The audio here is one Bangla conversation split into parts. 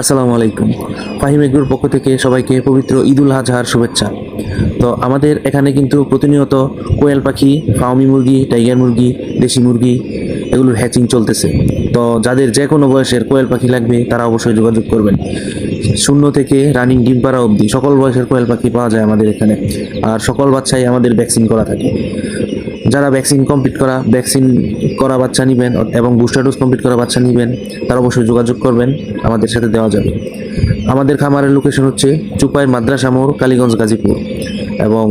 আসসালামু আলাইকুম। ফাহিম এগ্রুর পক্ষ থেকে সবাইকে পবিত্র ঈদুল আজহার শুভেচ্ছা। তো আমাদের এখানে কিন্তু প্রতিনিয়ত কোয়েল পাখি ফাউমি মুরগি, টাইগার মুরগি, দেশি মুরগি এগুলোর হ্যাচিং চলতেছে। তো যাদের যে কোনো বয়সের কোয়েল পাখি লাগবে, তারা অবশ্যই যোগাযোগ করবেন। শূন্য থেকে রানিং ডিম পাড়া অবধি সকল বয়সের কোয়েল পাখি পাওয়া যায় আমাদের এখানে। আর সকল বাচ্চাই আমাদের ভ্যাকসিন করা থাকে। যারা ভ্যাকসিন কমপ্লিট করা ভ্যাকসিন করা বাচ্চা নেবেন এবং বুস্টার ডোজ কমপ্লিট করা বাচ্চা নেবেন, তারা অবশ্যই যোগাযোগ করবেন, আমাদের সাথে দেওয়া যাবে। আমাদের খামারের লোকেশন হচ্ছে চুপাই মাদ্রাসা মোড়, কালীগঞ্জ, গাজীপুর এবং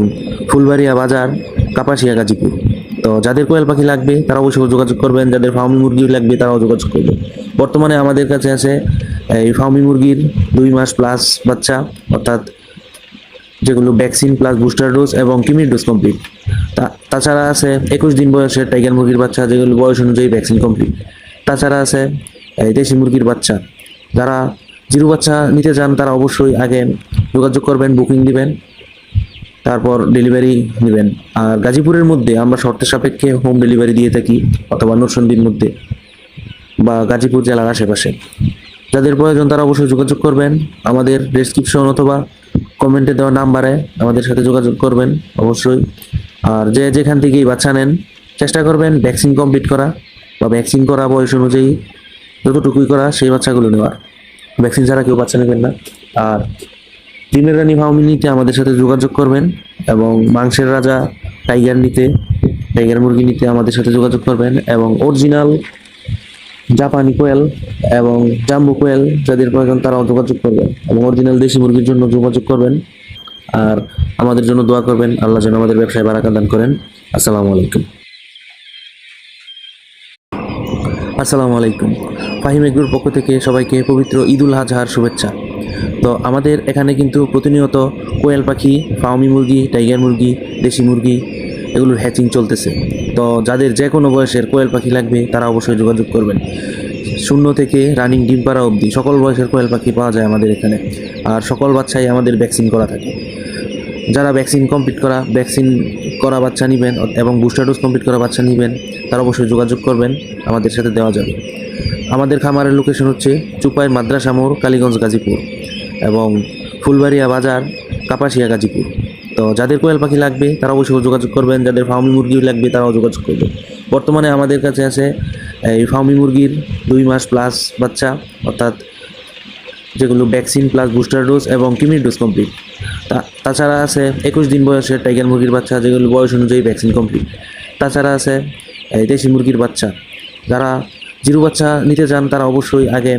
ফুলবাড়িয়া বাজার, কাপাসিয়া, গাজীপুর। তো যাদের কোয়েল পাখি লাগবে, তারা অবশ্যই যোগাযোগ করবেন, যাদের ফার্মি মুরগি লাগবে, তারাও যোগাযোগ করবেন বর্তমানে আমাদের কাছে আছে এই ফার্মি মুরগির দুই মাস প্লাস বাচ্চা, অর্থাৎ যেগুলো ভ্যাকসিন প্লাস বুস্টার ডোজ এবং কিমির ডোজ কমপ্লিট তাছাড়া আছে একুশ দিন বয়সের টাইগার মুরগির বাচ্চা, যেগুলো বয়স অনুযায়ী ভ্যাকসিন কমপ্লিট তাছাড়া আছে দেশি মুরগির বাচ্চা। যারা জিরো বাচ্চা নিতে চান, তারা অবশ্যই আগে যোগাযোগ করবেন বুকিং দিবেন, তারপর ডেলিভারি নেবেন। আর গাজীপুরের মধ্যে আমরা শর্তের সাপেক্ষে হোম ডেলিভারি দিয়ে থাকি, অথবা নরসন্দির মধ্যে, বা গাজীপুর জেলার আশেপাশে। যাদের প্রয়োজন, তারা অবশ্যই যোগাযোগ করবেন। আমাদের ডেসক্রিপশন অথবা কমেন্টে দেওয়া নাম্বারে আমাদের সাথে যোগাযোগ করবেন, অবশ্যই। আর যে যেখান থেকেই বাচ্চা নেন, চেষ্টা করবেন ভ্যাকসিন কমপ্লিট করা বা ভ্যাকসিন করা বয়স অনুযায়ী যতটুকুই করা সেই বাচ্চাগুলো নেওয়ার। ভ্যাকসিন ছাড়া কেউ বাচ্চা নেবেন না। আর ডিমের রানী ফাউমি নিতে আমাদের সাথে যোগাযোগ করবেন এবং মাংসের রাজা টাইগার নিতে, টাইগার মুরগি নিতে আমাদের সাথে যোগাযোগ করবেন এবং অরিজিনাল জাপানি কোয়েল এবং জাম্বু কোয়েল যাদের প্রয়োজন তারাও যোগাযোগ করবেন এবং অরিজিনাল দেশি মুরগির জন্য যোগাযোগ করবেন। আর আমাদের জন্য দোয়া করবেন। আল্লাহ যেন আমাদের ব্যবসায় বারাকা দান করেন। আসসালামু আলাইকুম। আসসালামু আলাইকুম। ফাহিম এগ্রুর পক্ষ থেকে সবাইকে পবিত্র ঈদুল আজহার শুভেচ্ছা। তো আমাদের এখানে কিন্তু প্রতিনিয়ত কোয়েল পাখি ফাউমি মুরগি, টাইগার মুরগি, দেশি মুরগি এগুলোর হ্যাচিং চলতেছে। তো যাদের যে কোনো বয়সের কোয়েল পাখি লাগবে, তারা অবশ্যই যোগাযোগ করবেন। শূন্য থেকে রানিং ডিম পাড়া অবধি সকল বয়সের কোয়েল পাখি পাওয়া যায় আমাদের এখানে। আর সকল বাচ্চাই আমাদের ভ্যাকসিন করা থাকে। যারা ভ্যাকসিন কমপ্লিট করা ভ্যাকসিন করা বাচ্চা নেবেন এবং বুস্টার ডোজ কমপ্লিট করা বাচ্চা নেবেন, তারা অবশ্যই যোগাযোগ করবেন, আমাদের সাথে দেওয়া যাবে। আমাদের খামারের লোকেশন হচ্ছে চুপাই মাদ্রাসা মোড়, কালীগঞ্জ, গাজীপুর এবং ফুলবাড়িয়া বাজার, কাপাসিয়া, গাজীপুর। তো যাদের কোয়েল পাখি লাগবে, তারা অবশ্যই যোগাযোগ করবেন, যাদের ফার্মি মুরগি লাগবে, তারাও যোগাযোগ করবেন বর্তমানে আমাদের কাছে আছে এই ফার্মি মুরগির দুই মাস প্লাস বাচ্চা, অর্থাৎ যেগুলো ভ্যাকসিন প্লাস বুস্টার ডোজ এবং কিমির ডোজ কমপ্লিট তাছাড়া আছে একুশ দিন বয়সের টাইগার মুরগির বাচ্চা, যেগুলো বয়স অনুযায়ী ভ্যাকসিন কমপ্লিট তাছাড়া আছে দেশি মুরগির বাচ্চা। যারা জিরু বাচ্চা নিতে চান, তারা অবশ্যই আগে